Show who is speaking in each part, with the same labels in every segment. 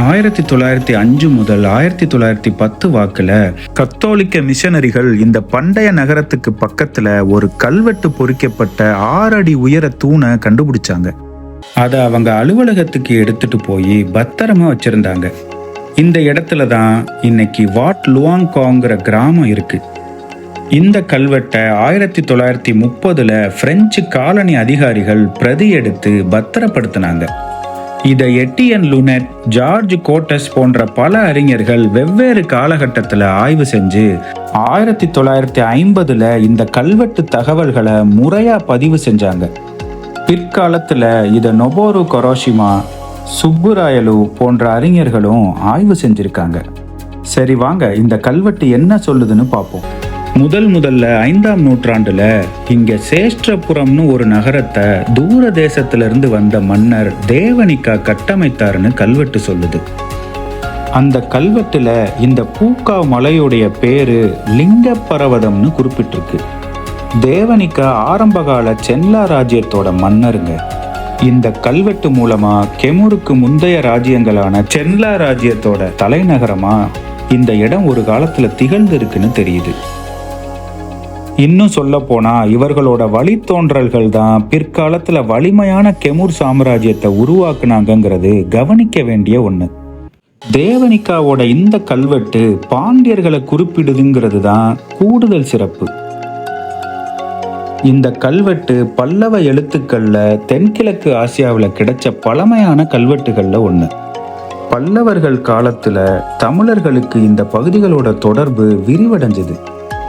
Speaker 1: ஆயிரத்தி தொள்ளாயிரத்தி அஞ்சு முதல் ஆயிரத்தி தொள்ளாயிரத்தி பத்து வாக்குல கத்தோலிக்க மிஷனரிகள் இந்த பண்டைய நகரத்துக்கு பக்கத்துல ஒரு கல்வெட்டு பொறிக்கப்பட்ட ஆறு அடி உயர தூணை கண்டுபிடிச்சாங்க. அதை அவங்க அலுவலகத்துக்கு எடுத்துட்டு போய் பத்திரமா வச்சிருந்தாங்க. இந்த இடத்துல தான் இன்னைக்கு வாட் லுவாங்காங்கிற கிராமம் இருக்கு. இந்த கல்வெட்டை ஆயிரத்தி தொள்ளாயிரத்தி முப்பதுல பிரெஞ்சு காலனி அதிகாரிகள் பிரதி எடுத்து பத்திரப்படுத்தினாங்க. இதை எட்டியன் லுனெட் ஜார்ஜ் கோட்டஸ் போன்ற பல அறிஞர்கள் வெவ்வேறு காலகட்டத்தில் ஆய்வு செஞ்சு ஆயிரத்தி தொள்ளாயிரத்தி ஐம்பதுல இந்த கல்வெட்டு தகவல்களை முறையா பதிவு செஞ்சாங்க. பிற்காலத்தில் இதை நொபோரு கொரோஷிமா சுப்புராயலு போன்ற அறிஞர்களும் ஆய்வு செஞ்சிருக்காங்க. சரி வாங்க இந்த கல்வெட்டு என்ன சொல்லுதுன்னு பார்ப்போம் முதல் முதல்ல ஐந்தாம் நூற்றாண்டுல இங்க சேஷ்டிரபுரம்னு ஒரு நகரத்தை தூர தேசத்திலிருந்து வந்த மன்னர் தேவனிக்கா கட்டமைத்தாருன்னு கல்வெட்டு சொல்லுது. அந்த கல்வெட்டுல இந்த பூக்கா மலையுடைய பேரு லிங்க பர்வதம்னு குறிப்பிட்டிருக்கு. தேவனிக்கா ஆரம்பகால சென்லா ராஜ்யத்தோட மன்னருங்க. இந்த கல்வெட்டு மூலமா கெமுருக்கு முந்தைய ராஜ்யங்களான சென்லா ராஜ்யத்தோட தலைநகரமா இந்த இடம் ஒரு காலத்துல திகழ்ந்து இருக்குன்னு தெரியுது. இன்னும் சொல்ல போனா இவர்களோட வழித்தோன்றல்கள் தான் பிற்காலத்துல வலிமையான கெமுர் சாம்ராஜ்யத்தை உருவாக்குனாங்கங்கிறது கவனிக்க வேண்டிய ஒண்ணு. தேவனிக்காவோட இந்த கல்வெட்டு பாண்டியர்களை குறிப்பிடுதுங்கிறது தான் கூடுதல் சிறப்பு. இந்த கல்வெட்டு பல்லவ எழுத்துக்கள்ல தென்கிழக்கு ஆசியாவில் கிடைச்ச பழமையான கல்வெட்டுகள்ல ஒன்று பல்லவர்கள் காலத்துல தமிழர்களுக்கு இந்த பகுதிகளோட தொடர்பு விரிவடைஞ்சது.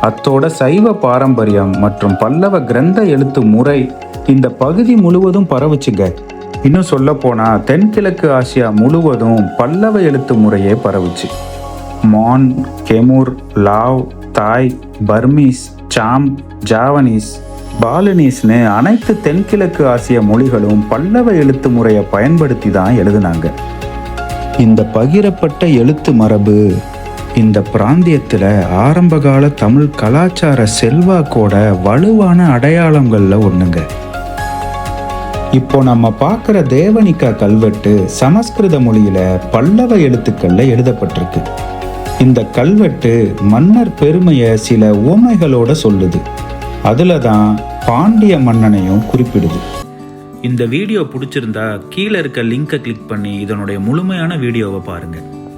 Speaker 1: அத்தோட சைவ பாரம்பரியம் மற்றும் பல்லவ கிரந்த எழுத்து முறை இந்த பகுதி முழுவதும் பரவுச்சுங்க. இன்னும் சொல்ல போனா தென்கிழக்கு ஆசியா முழுவதும் பல்லவ எழுத்து முறையே பரவுச்சு. மான் கெமுர் லாவ் தாய் பர்மீஸ் சாம் ஜாவனீஸ் பாலினீஸ்னு அனைத்து தென்கிழக்கு ஆசிய மொழிகளும் பல்லவ எழுத்து முறையை பயன்படுத்தி தான் எழுதுனாங்க. இந்த பகிரப்பட்ட எழுத்து மரபு இந்த பிராந்தியத்தில் ஆரம்பகால தமிழ் கலாச்சார செல்வாக்கோட வலுவான அடையாளங்களில் ஒன்றுங்க இப்போ நம்ம பார்க்குற தேவனிக்கா கல்வெட்டு சமஸ்கிருத மொழியில் பல்லவ எழுத்துக்களில் எழுதப்பட்டிருக்கு. இந்த கல்வெட்டு மன்னர் பெருமையை சில உவமைகளோட சொல்லுது. அதில் தான் பாண்டிய மன்னனையும் குறிப்பிடுது. இந்த வீடியோ பிடிச்சிருந்தா கீழே இருக்க லிங்கை கிளிக் பண்ணி இதனுடைய முழுமையான வீடியோவை பாருங்கள்